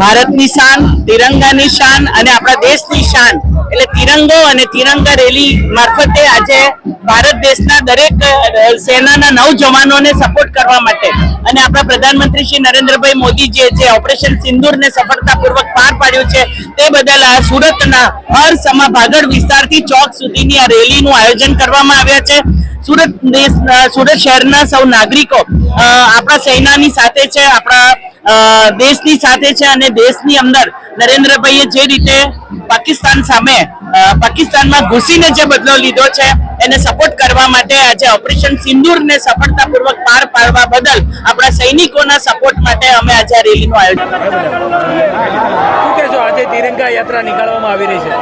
ભારતની શાન, તિરંગાની શાન અને આપણા દેશની શાન. એટલે તિરંગો અને તિરંગા રેલી મારફતે આજે ભારત દેશના દરેક સેનાના નવ સપોર્ટ કરવા માટે અને આપણા પ્રધાનમંત્રી શ્રી નરેન્દ્રભાઈ મોદીજીએ જે ઓપરેશન સિંદૂરને સફળતાપૂર્વક પાર પાડ્યું છે, તે બદલ આ સુરતના હર સમા ભાગળ વિસ્તારથી ચોક સુધીની આ રેલીનું આયોજન કરવામાં આવ્યા છે. સુરત દેશ સુરત શહેરના સૌ નાગરિકો આપણા સેનાની સાથે છે, આપણા દેશની સાથે છે અને દેશની અંદર નરેન્દ્રભાઈએ જે રીતે પાકિસ્તાન સામે પાકિસ્તાનમાં ઘૂસીને જે બદલો લીધો છે એને સપોર્ટ કરવા માટે આજે ઓપરેશન સિંદૂરને સફળતાપૂર્વક પાર પાડવા બદલ આપણા સૈનિકોના સપોર્ટ માટે અમે આજે આ રેલીનું આયોજન શું કહેશો? આજે તિરંગા યાત્રા નીકાળવામાં આવી રહી છે.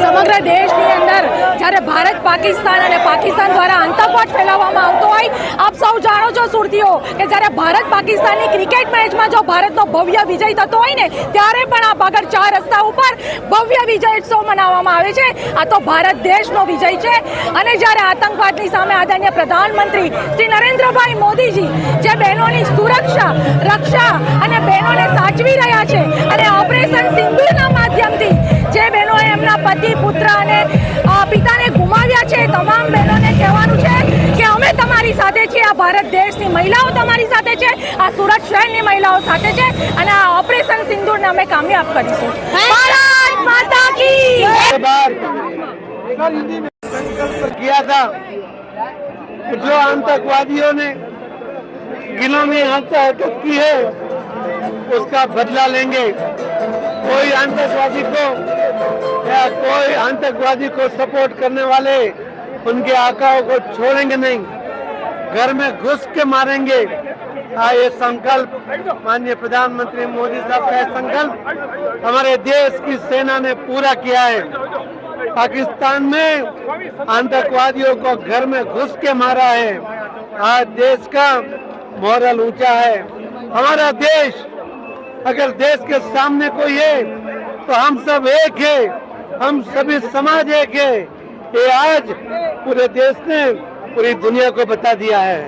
સમગ્ર દેશની અંદર જ્યારે ભારત પાકિસ્તાન અને પાકિસ્તાન દ્વારા આતંકવાદ ફેલાવવામાં આપ સૌ જાણો છો સુરતીઓ કે જ્યારે ભારત પાકિસ્તાનની ક્રિકેટ મેચમાં જો ભારતનો ભવ્ય વિજય થતો હોય ને, ત્યારે પણ આ બાગર ચાર રસ્તા ઉપર ભવ્ય વિજય ઉત્સવ મનાવવામાં આવે છે. આ તો ભારત દેશનો વિજય છે. અને જ્યારે આતંકવાદની સામે આદરણીય પ્રધાનમંત્રી શ્રી નરેન્દ્રભાઈ મોદીજી જે બહેનોની સુરક્ષા, રક્ષા અને બહેનોને સાચવી રહ્યા છે અને ઓપરેશન સિંધુના માધ્યમથી જે બહેનોએ એમના પતિ, પુત્ર અને પિતાને ગુમાવ્યા છે તમામ બહેનોને કહેવાનું છે કે અમે તમારી સાથે છીએ આ ભારત દેશની મહિલાઓ તમારી સાથે છે આ સુરત શહેરની મહિલાઓ સાથે છે અને આ ઓપરેશન સિંદૂરને અમે કામયાબ કરીશું ભારત માતા કી के बाद संकल्प किया था कि जो आतंकवादियों ने जिलों में यहाँ से हरकत की है उसका बदला लेंगे कोई आतंकवादी को या कोई आतंकवादी को सपोर्ट करने वाले उनके आकाओं को छोड़ेंगे नहीं घर में घुस के मारेंगे। आ ये संकल्प माननीय प्रधानमंत्री मोदी साहब का संकल्प हमारे देश की सेना ने पूरा किया है। पाकिस्तान में आतंकवादियों को घर में घुस के मारा है। आज देश का मॉरल ऊँचा है। हमारा देश, अगर देश के सामने कोई है तो हम सब एक है। हम सभी समाज एक है। ये आज पूरे देश ने पूरी दुनिया को बता दिया है।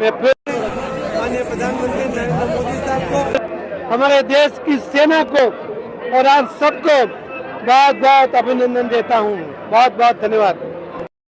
मैं फिर माननीय प्रधानमंत्री नरेंद्र मोदी साहब को हमारे देश की सेना को और आप सबको बहुत बहुत अभिनंदन देता हूँ। बहुत बहुत धन्यवाद।